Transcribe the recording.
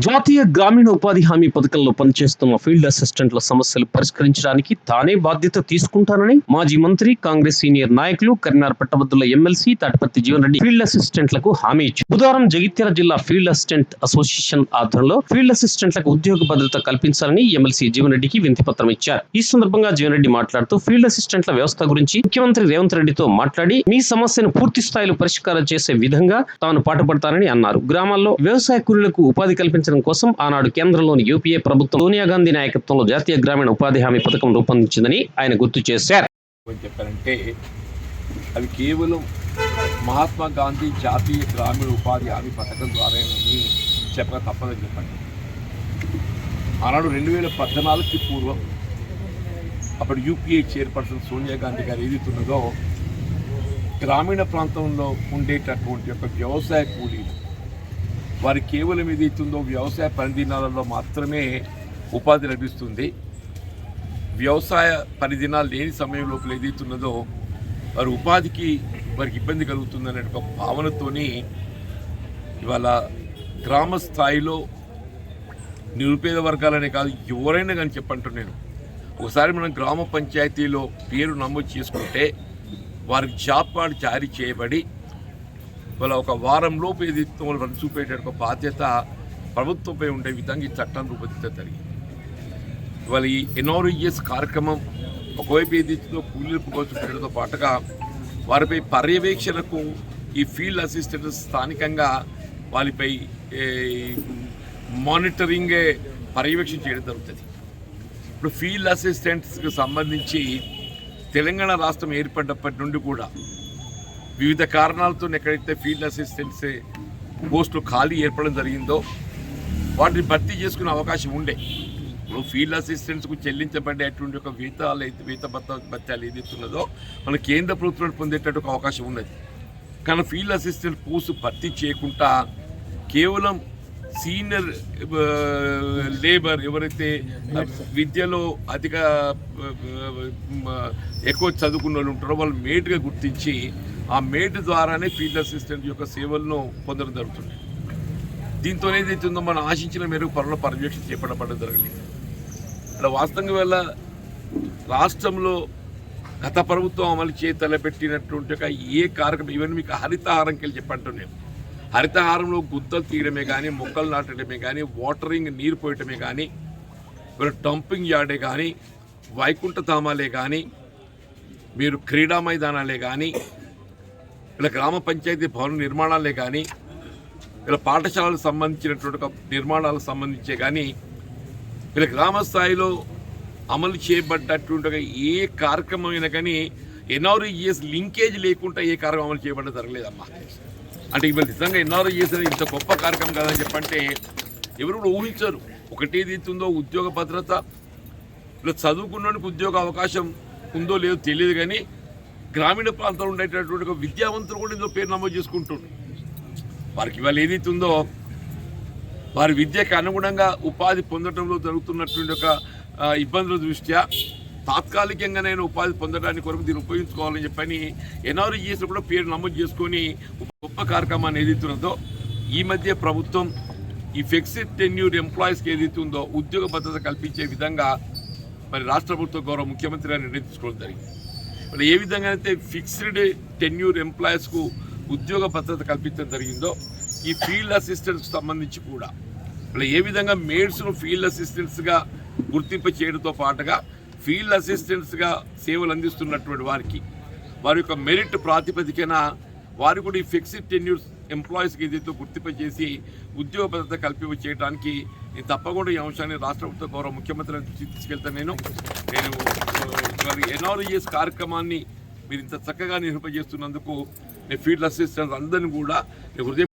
జాతీయ గ్రామీణ ఉపాధి హామీ పథకంలో పనిచేస్తున్న ఫీల్డ్ అసిస్టెంట్ల సమస్యలు పరిష్కరించడానికి తానే బాధ్యత తీసుకుంటానని మాజీ మంత్రి కాంగ్రెస్ సీనియర్ నాయకులు కరీంనగర్ పట్టభద్రుల ఎమ్మెల్సీ తాటిపత్తి జీవన్ రెడ్డి ఫీల్డ్ అసిస్టెంట్లకు హామీ ఇచ్చారు. బుధవారం జగిత్యాల జిల్లా ఫీల్డ్ అసిస్టెంట్ అసోసియేషన్ ఆధ్వర్యంలో ఫీల్డ్ అసిస్టెంట్లకు ఉద్యోగ భద్రత కల్పించాలని ఎమ్మెల్సీ జీవన్ రెడ్డికి వినతిపత్రం ఇచ్చారు. ఈ సందర్భంగా జీవన్ రెడ్డి మాట్లాడుతూ ఫీల్డ్ అసిస్టెంట్ల వ్యవస్థ గురించి ముఖ్యమంత్రి రేవంత్ రెడ్డితో మాట్లాడి మీ సమస్యను పూర్తి స్థాయిలో పరిష్కారం చేసే విధంగా తాను పాటుపడతానని అన్నారు. గ్రామాల్లో వ్యవసాయ కూలీలకు ఉపాధి సాధించడం కోసం ఆనాడు కేంద్రంలోని యూపీఏ ప్రభుత్వం సోనియా గాంధీ నాయకత్వంలో జాతీయ గ్రామీణ ఉపాధి హామీ పథకం రూపొందించిందని ఆయన గుర్తు చేశారు. చెప్పారంటే అవి కేవలం మహాత్మా గాంధీ జాతీయ గ్రామీణ ఉపాధి హామీ పథకం ద్వారానని చెప్పక తప్పదని చెప్పండి. ఆనాడు రెండు వేల పద్నాలుగుకి పూర్వం అప్పుడు యూపీఏ చైర్పర్సన్ సోనియా గాంధీ గారు ఏదైతున్నదో గ్రామీణ ప్రాంతంలో ఉండేటటువంటి యొక్క వ్యవసాయ కూలి వారి కేవలం ఏదైతుందో వ్యవసాయ పనిదినాలలో మాత్రమే ఉపాధి లభిస్తుంది. వ్యవసాయ పనిదినాలు లేని సమయం లోపల ఏదైతున్నదో వారి ఉపాధికి వారికి ఇబ్బంది కలుగుతుందనే ఒక భావనతోని ఇవాళ గ్రామ స్థాయిలో నిరుపేద వర్గాలనే కాదు ఎవరైనా కానీ చెప్పంటాను నేను. ఒకసారి మనం గ్రామ పంచాయతీలో పేరు నమోదు చేసుకుంటే వారికి జాబ్ కార్డు జారీ చేయబడి ఇవాళ ఒక వారంలోపు ఏది వాళ్ళు చూపేట ఒక బాధ్యత ప్రభుత్వంపై ఉండే విధంగా ఈ చట్టం రూపొందించడం జరిగింది. ఇవాళ ఈ ఎన్ఆర్ఈఎస్ కార్యక్రమం ఒకవైపు ఏదైతుందో కూలీలకు కోసం పెట్టడంతో పాటుగా వారిపై పర్యవేక్షణకు ఈ ఫీల్డ్ అసిస్టెంట్ స్థానికంగా వారిపై మానిటరింగ్ పర్యవేక్షణ చేయడం జరుగుతుంది. ఇప్పుడు ఫీల్డ్ అసిస్టెంట్స్కి సంబంధించి తెలంగాణ రాష్ట్రం ఏర్పడినప్పటి నుండి కూడా వివిధ కారణాలతో ఎక్కడైతే ఫీల్డ్ అసిస్టెంట్స్ పోస్టులు ఖాళీ ఏర్పడడం జరిగిందో వాటిని భర్తీ చేసుకునే అవకాశం ఉండే. ఇప్పుడు ఫీల్డ్ అసిస్టెంట్స్కు చెల్లించబడేటువంటి ఒక వేతాలు అయితే వేత భత్త భత్యాలు ఏదైతే ఉన్నదో మన కేంద్ర ప్రభుత్వం పొందేటట్టు ఒక అవకాశం ఉన్నది. కానీ ఫీల్డ్ అసిస్టెంట్ పోస్ట్ భర్తీ చేయకుండా కేవలం సీనియర్ లేబర్ ఎవరైతే విద్యలో అధిక ఎక్కువ చదువుకున్న వాళ్ళు ఉంటారో వాళ్ళు మేటుగా గుర్తించి ఆ మేడ్ ద్వారానే ఫీల్డ్ అసిస్టెంట్ యొక్క సేవలను పొందడం జరుగుతుంది. దీంతో ఏదైతే ఉందో మనం ఆశించిన మేరకు పనుల పర్యవేక్షణ చేపట్టబడడం జరగలేదు అలా వాస్తవంగా వల్ల రాష్ట్రంలో గత ప్రభుత్వం అమలు చేయ తలపెట్టినటువంటి ఒక ఏ కార్యక్రమం ఇవన్నీ మీకు హరితహారంకి వెళ్ళి చెప్పంటాను నేను హరితహారంలో గుద్దలు తీయడమే కానీ మొక్కలు నాటడమే కానీ వాటరింగ్ నీరు పోయటమే కానీ మీరు డంపింగ్ యార్డే కానీ వైకుంఠధామాలే కానీ మీరు క్రీడా మైదానాలే కానీ ఇలా గ్రామ పంచాయతీ భవన నిర్మాణాలే కానీ ఇలా పాఠశాలకు సంబంధించినటువంటి నిర్మాణాలకు సంబంధించే కానీ ఇలా గ్రామ స్థాయిలో అమలు చేయబడ్డటువంటి ఏ కార్యక్రమం అయినా కానీ ఎన్ఆర్ఈఎస్ లింకేజ్ లేకుండా ఏ కార్యక్రమం అమలు చేయబడ్డ జరగలేదమ్మా అంటే ఇవాళ నిజంగా ఎన్ఆర్ఈఎస్ అనేది ఇంత గొప్ప కార్యక్రమం కాదని చెప్పంటే ఎవరు కూడా ఊహించరు. ఒకటేది ఏదైతుందో ఉద్యోగ భద్రత ఇలా చదువుకున్నోనికి ఉద్యోగ అవకాశం ఉందో లేదో తెలియదు కానీ గ్రామీణ ప్రాంతంలో ఉండేటటువంటి ఒక విద్యావంతులు కూడా ఇందులో పేరు నమోదు చేసుకుంటుండ్రు. వారికి ఇవాళ ఏదైతే ఉందో వారి విద్యకు అనుగుణంగా ఉపాధి పొందడంలో జరుగుతున్నటువంటి ఒక ఇబ్బందుల దృష్ట్యా తాత్కాలికంగా నేను ఉపాధి పొందడానికి కొరకు దీన్ని ఉపయోగించుకోవాలని చెప్పని ఎన్ఆర్ఈఎస్ కూడా పేరు నమోదు చేసుకొని గొప్ప కార్యక్రమాన్ని ఏదైతే ఉన్నదో ఈ మధ్య ప్రభుత్వం ఈ ఫిక్స్డ్ టెన్యూర్ ఎంప్లాయీస్కి ఏదైతే ఉందో ఉద్యోగ భద్రత కల్పించే విధంగా మరి రాష్ట్ర ప్రభుత్వ గౌరవ ముఖ్యమంత్రి గారు నిర్ణయం తీసుకోవడం జరిగింది. మరి ఏ విధంగా అయితే ఫిక్స్డ్ టెన్యూర్ ఎంప్లాయీస్కు ఉద్యోగ భద్రత కల్పించడం జరిగిందో ఈ ఫీల్డ్ అసిస్టెంట్స్కి సంబంధించి కూడా. ఇలా ఏ విధంగా మేడ్స్ను ఫీల్డ్ అసిస్టెంట్స్గా గుర్తింపు చేయడంతో పాటుగా ఫీల్డ్ అసిస్టెంట్స్గా సేవలు అందిస్తున్నటువంటి వారికి వారి యొక్క మెరిట్ ప్రాతిపదికన వారు కూడా ఈ ఫిక్స్డ్ టెన్యూర్స్ ఎంప్లాయీస్కి ఏదైతే గుర్తింపు చేసి ఉద్యోగ భద్రత కల్పింప చేయడానికి నేను తప్పకుండా ఈ అంశాన్ని రాష్ట్ర ప్రభుత్వ గౌరవ ముఖ్యమంత్రి తీసుకెళ్తాను నేను. నేను ఎన్ఆర్ఈఎస్ కార్యక్రమాన్ని మీరు ఇంత చక్కగా నిర్వహించేస్తున్నందుకు నేను ఫీల్డ్ అసిస్టెంట్స్ అందరినీ కూడా నేను హృదయ